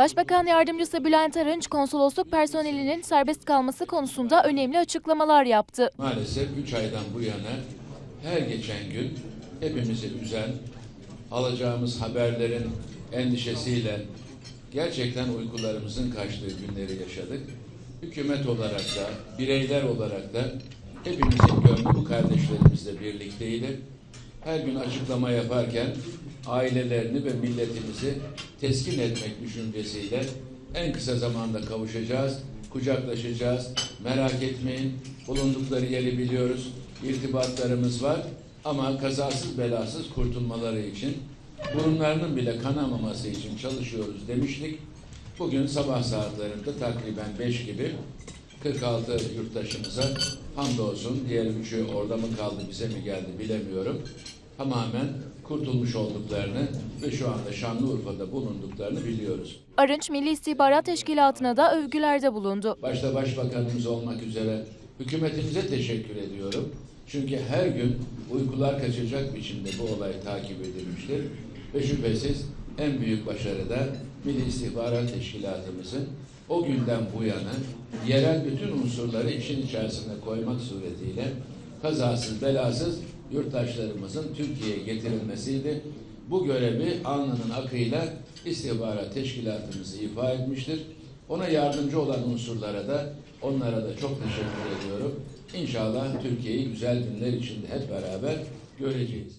Başbakan Yardımcısı Bülent Arınç, konsolosluk personelinin serbest kalması konusunda önemli açıklamalar yaptı. Maalesef 3 aydan bu yana her geçen gün hepimizi üzen, alacağımız haberlerin endişesiyle gerçekten uykularımızın kaçtığı günleri yaşadık. Hükümet olarak da, bireyler olarak da hepimizin gönlü bu kardeşlerimizle birlikteydi. Her gün açıklama yaparken ailelerini ve milletimizi teskin etmek düşüncesiyle en kısa zamanda kavuşacağız, kucaklaşacağız. Merak etmeyin, bulundukları yeri biliyoruz, irtibatlarımız var ama kazasız belasız kurtulmaları için burunlarının bile kanamaması için çalışıyoruz demiştik. Bugün sabah saatlerinde takriben 5 gibi 46 yurttaşımıza hamdolsun diğer üçü orada mı kaldı bize mi geldi bilemiyorum. Tamamen kurtulmuş olduklarını ve şu anda Şanlıurfa'da bulunduklarını biliyoruz. Arınç, Milli İstihbarat Teşkilatı'na da övgülerde bulundu. Başta Başbakanımız olmak üzere hükümetimize teşekkür ediyorum. Çünkü her gün uykular kaçacak biçimde bu olay takip edilmiştir. Ve şüphesiz en büyük başarı da Milli İstihbarat Teşkilatımızın o günden bu yana yerel bütün unsurları işin içerisine koymak suretiyle kazasız belasız yurttaşlarımızın Türkiye'ye getirilmesiydi. Bu görevi alnının akıyla istihbarat teşkilatımızı ifa etmiştir. Ona yardımcı olan unsurlara da onlara da çok teşekkür ediyorum. İnşallah Türkiye'yi güzel günler içinde hep beraber göreceğiz.